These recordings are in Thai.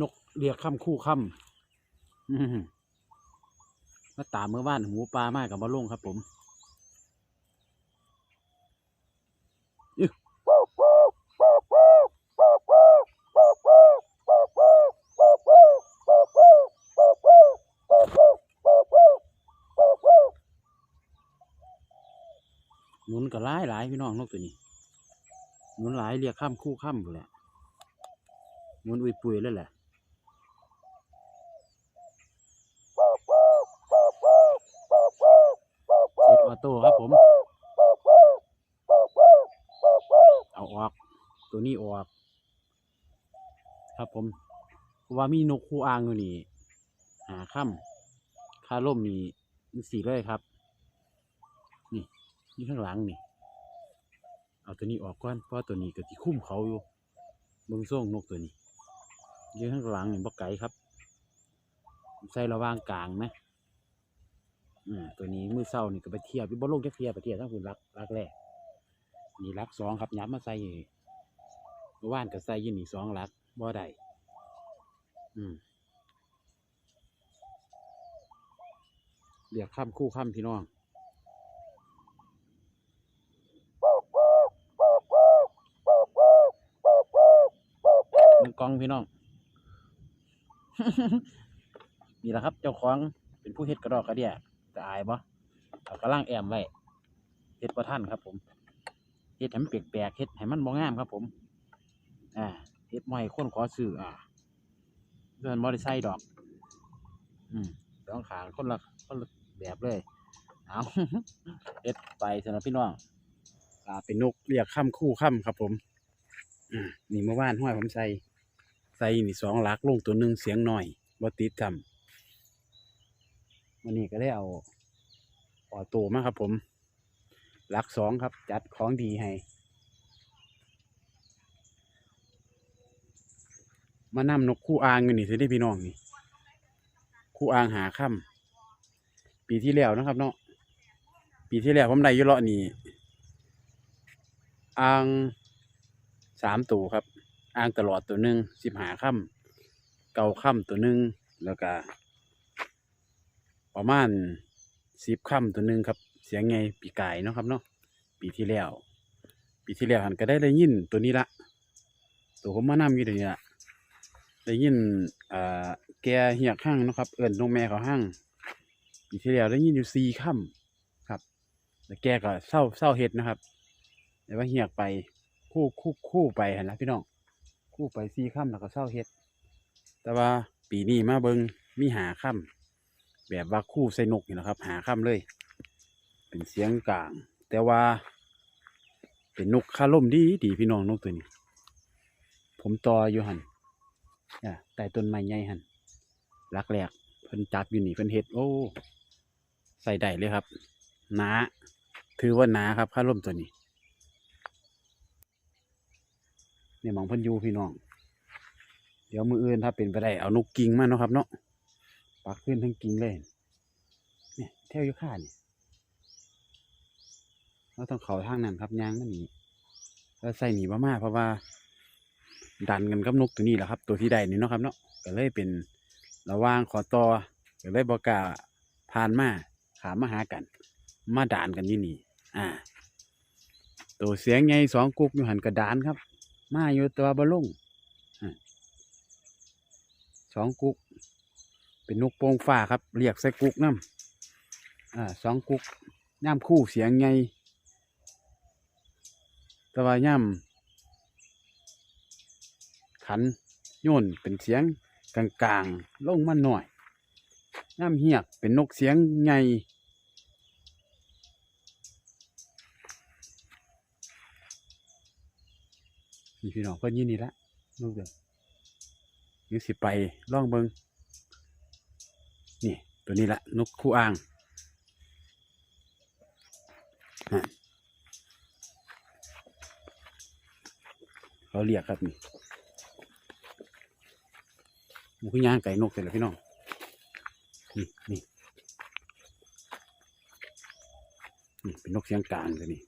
นกเรียกค่ำคู่ค่ำอื้อหือมาตามเมื่อบ้านหูปลามากกับมาลงครับ ผมหนุนก็หลายหลายพี่น้องนกตัวนี้หนุนหลายเรียกค่ำคู่ค่ำอยู่แหละหนุนอุยปุยเลยแหละ เซ็ตออโต้ครับผม เออก ตัวนี้ออก ครับผมเพราะว่ามีนกคู่อ่างอยู่นี่หาค่ำคาล่มนี่มีสีเลยครับ นี่นี่ข้างหลังนี่ เอาตัวนี้ออกก่อนเพราะตัวนี้ก็ที่คุ้มเขาอยู่เบิ่งส่งนกตัวนี้ยืนข้างหลังนี่บ่ไกลครับ ใส่ระว่างกลางนะอืมตัวนี้มือเศร้านี่ก็ไปเทียบบ่ลงจะเทียบไปเทียบทั้งคุณรักรักแรก นี่รักสองครับยับมาใส่เมื่อวานก็ใส่อยินอีกสองหลักบ่ได้อืมเรียกค่ำคู่ค่ำพี่น้องมึงกองพี่น้อง นี่แหละครับ เจ้าของเป็นผู้เฮ็ดกระดอกกระเดียจะอายบ่เอากระล่างแอมไว้เฮ็ดประท่านครับผม ฮ็ดให้มันแปลกๆเฮ็ดให้มันบ่งามครับผม อ่าเฮ็ดให้คนขอซื้ออ่าเงินบ่ได้ใส่ดอก อืมสองขางคนละคนละแบบเลย เอาเฮ็ดไปสำหรับพี่น้องอ่าเป็นนกเรียกค่ำคู่ค่ำครับผมอืมนี่เมื่อวานห้อยผมใส่ใส่นี่สองหลักลงตัวหนึ่งเสียงหน่อยบ่ติดจำวันนี้ก็ได้เอาออโต้มาครับผม หลักสองครับ จัดของดีให้ มานำนกคู่อ่างนี่สิได้พี่น้องนี่คู่อ่างหาค่ำปีที่แล้วนะครับ เนาะปีที่แล้วผมได้ยุเลาะนี่อ่างสามตัวครับอ่างตลอดตัวหนึ่งสิบหาค่ำเก่าค่ำตัวหนึ่งแล้วก็ประมาณสิบค่ำตัวหนึ่งครับ เสียงไงปีกายเนาะครับเนาะปีที่แล้ว ปีที่แล้วหันก็ได้ได้ยินตัวนี้ละตัวผมมานำอยู่เดี๋ยวนี้ละได้ยินอ่าแกเหียกห้างเนาะครับ เอิญนงแม่เขาห้างปีที่แล้วได้ยินอยู่สี่ค่ำครับแล้วแกก็เศร้าเศร้าเห็ดนะครับแต่ว่าเหียกไปคู่คู่คู่ไปเหั่นนะพี่น้องคู่ไปสี่ค่ำแล้วก็เศร้าเฮ็ด แต่ว่าปีนี้มาเบิงมีหาค่ำแบบว่าคู่ใส่นกนี่นะครับ หาค่ำเลย เป็นเสียงกลาง แต่ว่า เป็นนกคาล่มดีดีพี่น้องนกตัวนี้ ผมต่ออยู่หันใต้ต้นไม้ใหญ่หันรักแรกเพิ่นจับอยู่นี่เพิ่นเฮ็ดโอ้ใส่ได้เลยครับหนาถือว่าหนาครับคาล่มตัวนี้เนี่ยมองเพันอยูพี่น้อง เดี๋ยวมืออื่นถ้าเป็นไปได้เอานกกิ่งมาเนาะครับเนาะปักขึ้นทั้งกิ่งเลยเนี่ยเที่ยวอยุค่าเนี่ย เราต้องเขาทางนั้นครับยางมันหนีแล้วใส่หนีมามาเพราะว่า ดันกันกับนกตัวนี้แหละครับ ตัวที่ใดนี่เนาะครับเนาะก็เลยเป็นระว่างขอต่อก็เลยบอกล้าผ่านมาขามาหากัน มาด่านกันที่นี่ อ่า ตัวเสียงไงสองกุกอยู่หันกระดานครับ มาอยู่ตัวบะลงอะสองกุก เป็นนกโป่งฟ้าครับ เรียกใส่กุกน้ำอ่าสองกุกย่ำคู่เสียงไง แต่ว่าย่ำขันโยนเป็นเสียงกลางๆลงมาหน่อยย่ำเหียกเป็นนกเสียงไงนี่พี่น้องเพิ่นยินนี่ละลูกเด้อยังสิไปล่องเบิงนี่ ตัวนี้ละนกคู่อ่าง เขาเรียกครับนี่มูขึ้นย่างไก่นกเสร็จแล้วพี่น้อง นี่นี่นี่เป็นนกเสียงกลางเลยนี่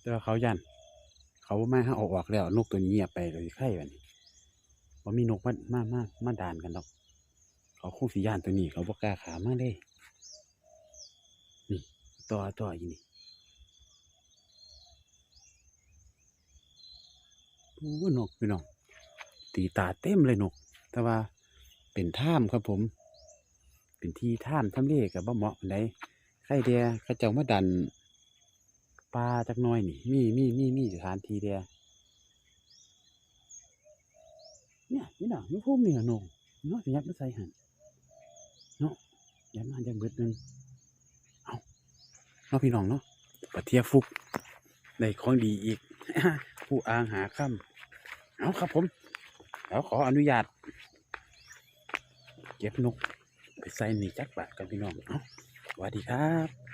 แต่ว่าเขายันเขาบ่มาห้าออกออกแล้ว นกตัวนี้เงียบไปเลยไข่แบบนี้ว่ามีนกมามามามาดานกันดอก เขาคงสีย่านตัวนี้เขาบอกล้าขามาเลย ต่อต่ออยู่นี่โอ้นกพี่น้องตีตาเต็มเลยนก แต่ว่าเป็นถ้ำครับผม เป็นที่ถ้ำทำเลกับบ่เหมาะปานใดไข่เดียเขาเจ้ามาดันปลาจักน้อยนี่ มีมีมีมีสถานที่เดียเนี่ยนี่น่ะนี่พวกมีน่ะนงเนาะสิยัดมาใส่หันเนาะยัดมาจังเบิดหนึง เนาะพี่น้องเนาะปะเทียฟุกในของดีอีก ผู้อางหาค่ำเอาครับผมแล้วขออนุญาต เก็บนก ไปใส่ในจักบาทกันพี่น้อง เอาสวัสดีครับ